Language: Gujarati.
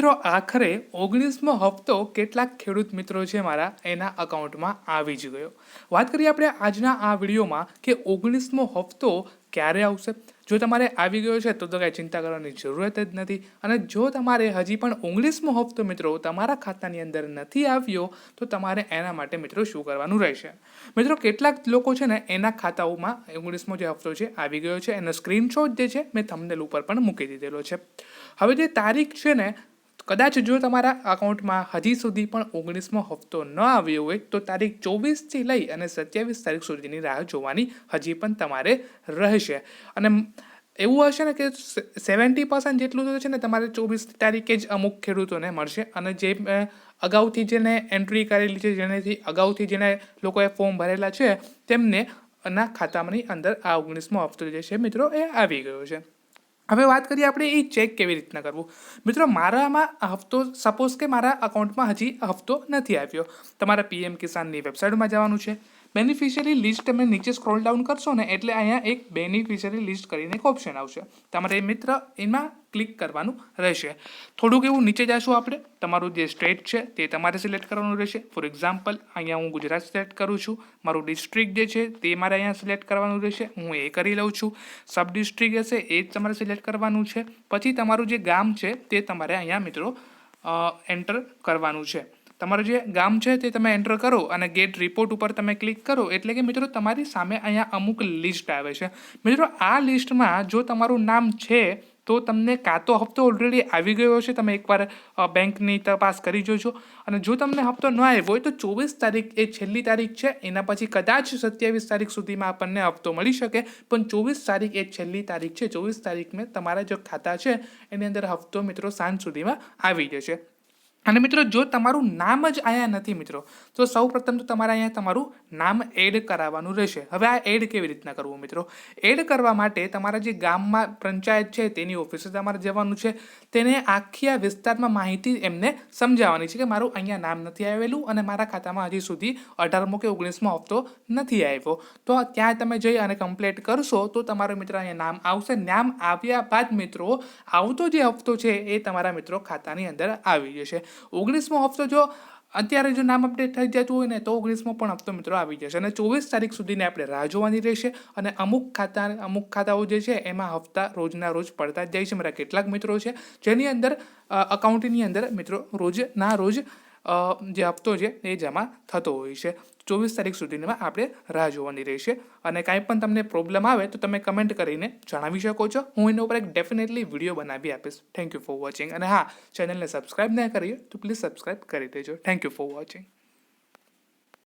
મિત્રો, આખરે ઓગણીસમો હપ્તો કેટલાક ખેડૂત મિત્રો છે મારા, એના અકાઉન્ટમાં આવી જ ગયો. વાત કરીએ આપણે આજના આ વિડીયોમાં કે ઓગણીસમો હપ્તો ક્યારે આવશે? જો તમારે આવી ગયો છે, તો તો કાંઈ ચિંતા કરવાની જરૂરત જ નથી. અને જો તમારે હજી પણ ઓગણીસમો હપ્તો મિત્રો તમારા ખાતાની અંદર નથી આવ્યો, તો તમારે એના માટે મિત્રો શું કરવાનું રહેશે? મિત્રો, કેટલાક લોકો છે ને, એના ખાતાઓમાં ઓગણીસમો જે હપ્તો છે, આવી ગયો છે. એનો સ્ક્રીનશોટ જે છે, મેં થંબનેલ ઉપર પણ મૂકી દીધેલો છે. હવે જે તારીખ છે ને કદાચ જો તમારા અકાઉન્ટમાં હજી સુધી પણ ઓગણીસમો હપ્તો ન આવ્યો હોય, તો તારીખ ચોવીસથી લઈ અને સત્યાવીસ તારીખ સુધીની રાહ જોવાની હજી પણ તમારે રહેશે. અને એવું હશે ને કે સેવન્ટી પર્સન્ટ જેટલું તો છે ને તમારે ચોવીસ તારીખે જ અમુક ખેડૂતોને મળશે. અને જે અગાઉથી જેને એન્ટ્રી કરેલી છે, જેનેથી અગાઉથી જેને લોકોએ ફોર્મ ભરેલા છે, તેમને ના ખાતામાંની અંદર આ ઓગણીસમો હપ્તો જે છે મિત્રો એ આવી ગયો છે. હવે વાત કરીએ આપણે એ ચેક કેવી રીતના કરવું? મિત્રો, મારામાં હફતો સપોઝ કે મારા અકાઉન્ટમાં હજી હપ્તો નથી આવ્યો. તમારા પીએમ કિસાનની વેબસાઇટમાં જવાનું છે. બેનિફિશિયરી લિસ્ટ તમે નીચે સ્ક્રોલ ડાઉન કરશો ને એટલે અહીંયા એક બેનિફિશિયરી લિસ્ટ કરીને એક ઓપ્શન આવશે. તમારે મિત્ર એમાં ક્લિક કરવાનું રહેશે. થોડુંક એવું નીચે જશું આપણે. તમારું જે સ્ટેટ છે તે તમારે સિલેક્ટ કરવાનું રહેશે. ફોર એક્ઝામ્પલ અહીંયા હું ગુજરાત સિલેક્ટ કરું છું. મારું ડિસ્ટ્રિક્ટ જે છે તે મારે અહીંયા સિલેક્ટ કરવાનું રહેશે. હું એ કરી લઉં છું. સબ ડિસ્ટ્રિક્ટ હશે એ જ તમારે સિલેક્ટ કરવાનું છે. પછી તમારું જે ગામ છે તે તમારે અહીંયા મિત્રો એન્ટર કરવાનું છે. તમારું જે ગામ છે તે તમે એન્ટર કરો અને ગેટ રિપોર્ટ ઉપર તમે ક્લિક કરો એટલે કે મિત્રો તમારી સામે અહીંયા અમુક લિસ્ટ આવે છે. મિત્રો આ લિસ્ટમાં જો તમારું નામ છે તો તમને કાં તો હપ્તો ઓલરેડી આવી ગયો છે તમે એકવાર બેંકની તપાસ કરી જોજો. અને જો તમને હપ્તો ન આવ્યો હોય તો ચોવીસ તારીખ એ છેલ્લી તારીખ છે, એના પછી કદાચ સત્યાવીસ તારીખ સુધીમાં આપણને હપ્તો મળી શકે, પણ ચોવીસ તારીખ એ છેલ્લી તારીખ છે, ચોવીસ તારીખમાં તમારા જે ખાતા છે, એની અંદર હપ્તો મિત્રો સાંજ સુધીમાં આવી જશે. અને મિત્રો, જો તમારું નામ જ અહીંયા નથી મિત્રો, તો સૌ પ્રથમ તો તમારે અહીંયા તમારું નામ એડ કરાવવાનું રહેશે. હવે આ એડ કેવી રીતના કરવું મિત્રો? એડ કરવા માટે તમારા જે ગામમાં પંચાયત છે, તેની ઓફિસે તમારે જવાનું છે. તેને આખી આ વિસ્તારમાં માહિતી એમને સમજાવવાની છે કે મારું અહીંયા નામ નથી આવેલું અને મારા ખાતામાં હજી સુધી અઢારમો કે ઓગણીસમો હપ્તો નથી આવ્યો. તો ત્યાં તમે જઈ અને કમ્પ્લેટ કરશો તો તમારો મિત્ર અહીંયા નામ આવશે. નામ આવ્યા બાદ મિત્રો, આવતો જે હપ્તો છે એ તમારા મિત્રો ખાતાની અંદર આવી જશે. ઓગણીસમો હપ્તો જો અત્યારે જો નામ અપડેટ થઈ જતું હોય ને, તો ઓગણીસમો પણ હપ્તો મિત્રો આવી જશે. અને ચોવીસ તારીખ સુધીને આપણે રાહ જોવાની રહેશે અને અમુક ખાતા, અમુક ખાતાઓ જે છે, એમાં હપ્તા રોજના રોજ પડતા જ જાય છે. મારા કેટલાક મિત્રો છે, જેની અંદર અકાઉન્ટની અંદર મિત્રો રોજના રોજ જે હપ્તો છે એ જમા થતો હોય છે. ચોવીસ તારીખ સુધીમાં આપણે રાહ જોવાની રહેશે. અને કાંઈ પણ તમને પ્રોબ્લેમ આવે તો તમે કમેન્ટ કરીને જણાવી શકો છો. હું એના ઉપર એક ડેફિનેટલી વીડિયો બનાવી આપીશ. થેન્ક યુ ફોર વોચિંગ અને હા ચેનલને સબસ્ક્રાઈબ ના કરીએ તો પ્લીઝ સબસ્ક્રાઈબ કરી દેજો. Thank you for watching